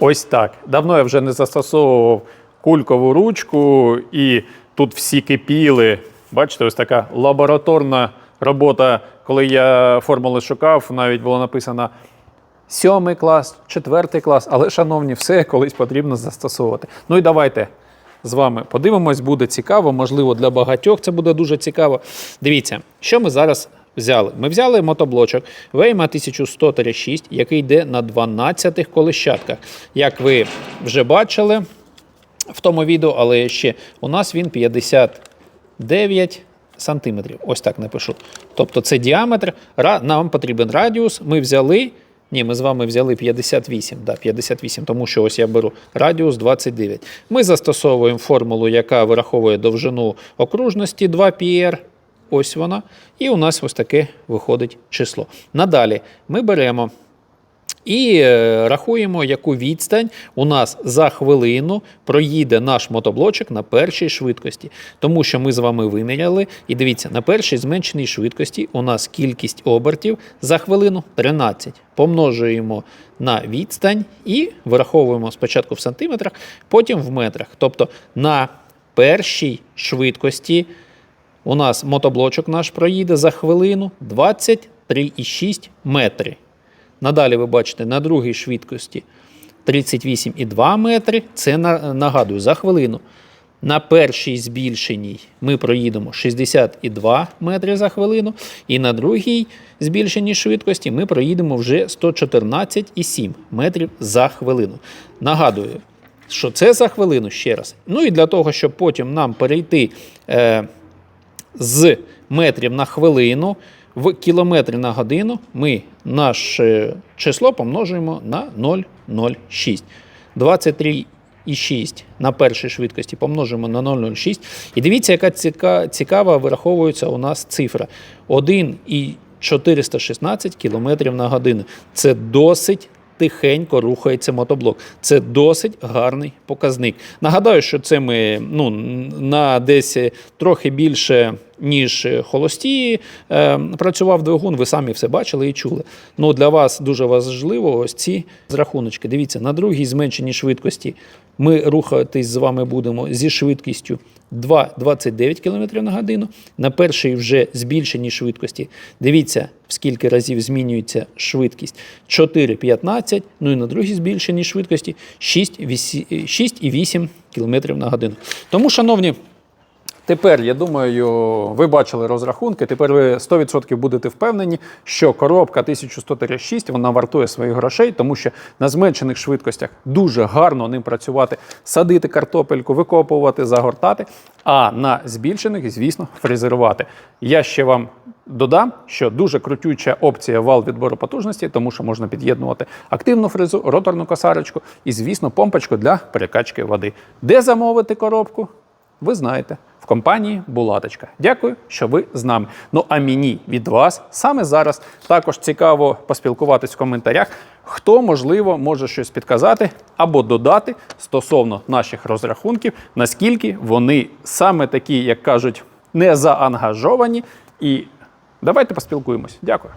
Ось так. Давно я вже не застосовував кулькову ручку, і тут всі кипіли. Бачите, ось така лабораторна робота. Коли я формули шукав, навіть було написано сьомий клас, четвертий клас. Але, шановні, все колись потрібно застосовувати. Ну і давайте з вами подивимось, буде цікаво. Можливо, для багатьох це буде дуже цікаво. Дивіться, що ми зараз взяли. Ми взяли мотоблочок Вейма 1100-6, який йде на 12 колещатках. Як ви вже бачили в тому відео, але ще у нас він 59 сантиметрів. Ось так напишу. Тобто це діаметр. Нам потрібен радіус. Ми взяли. Ні, ми з вами взяли 58, да, 58, тому що ось я беру радіус 29. Ми застосовуємо формулу, яка вираховує довжину окружності 2πr. Ось вона. І у нас ось таке виходить число. Надалі ми беремо і е, рахуємо, яку відстань у нас за хвилину проїде наш мотоблочок на першій швидкості. Тому що ми з вами виміряли. І дивіться, на першій зменшеній швидкості у нас кількість обертів за хвилину 13. Помножуємо на відстань і вираховуємо спочатку в сантиметрах, потім в метрах. Тобто на першій швидкості у нас мотоблочок наш проїде за хвилину 23,6 метри. Надалі ви бачите на другій швидкості 38,2 метри. Це нагадую за хвилину. На першій збільшеній ми проїдемо 62 метри за хвилину, і на другій збільшеній швидкості ми проїдемо вже 114,7 метрів за хвилину. Нагадую, що це за хвилину ще раз. Ну і для того, щоб потім нам перейти е, з метрів на хвилину в кілометри на годину, ми наше число помножуємо на 0,06. 23,6 на першій швидкості помножимо на 0,06. І дивіться, яка ціка, цікава вираховується у нас цифра. 1,416 км на годину. Це досить тихенько рухається мотоблок. Це досить гарний показник. Нагадаю, що це ми ну, на десь трохи більше, ніж холості е, працював двигун. Ви самі все бачили і чули. Ну, для вас дуже важливо ось ці зрахуночки. Дивіться, на другій зменшеній швидкості ми рухатись з вами будемо зі швидкістю 2,29 км на годину. На першій вже збільшеній швидкості. Дивіться, скільки разів змінюється швидкість 4,15, ну і на другій збільшеній швидкості 6,8 км на годину. Тому, шановні, Тепер, я думаю, ви бачили розрахунки. Тепер ви 100% будете впевнені, що коробка 1100-6 вона вартує своїх грошей, тому що на зменшених швидкостях дуже гарно ним працювати, садити картопельку, викопувати, загортати. А на збільшених, звісно, фрезерувати. Я ще вам додам, що дуже крутюча опція вал відбору потужності, тому що можна під'єднувати активну фрезу, роторну косарочку і, звісно, помпочку для перекачки води. Де замовити коробку? Ви знаєте, в компанії Булаточка. Дякую, що ви з нами. Ну а мені від вас саме зараз також цікаво поспілкуватись в коментарях, хто можливо може щось підказати або додати стосовно наших розрахунків, наскільки вони саме такі, як кажуть, не заангажовані. І давайте поспілкуємось. Дякую.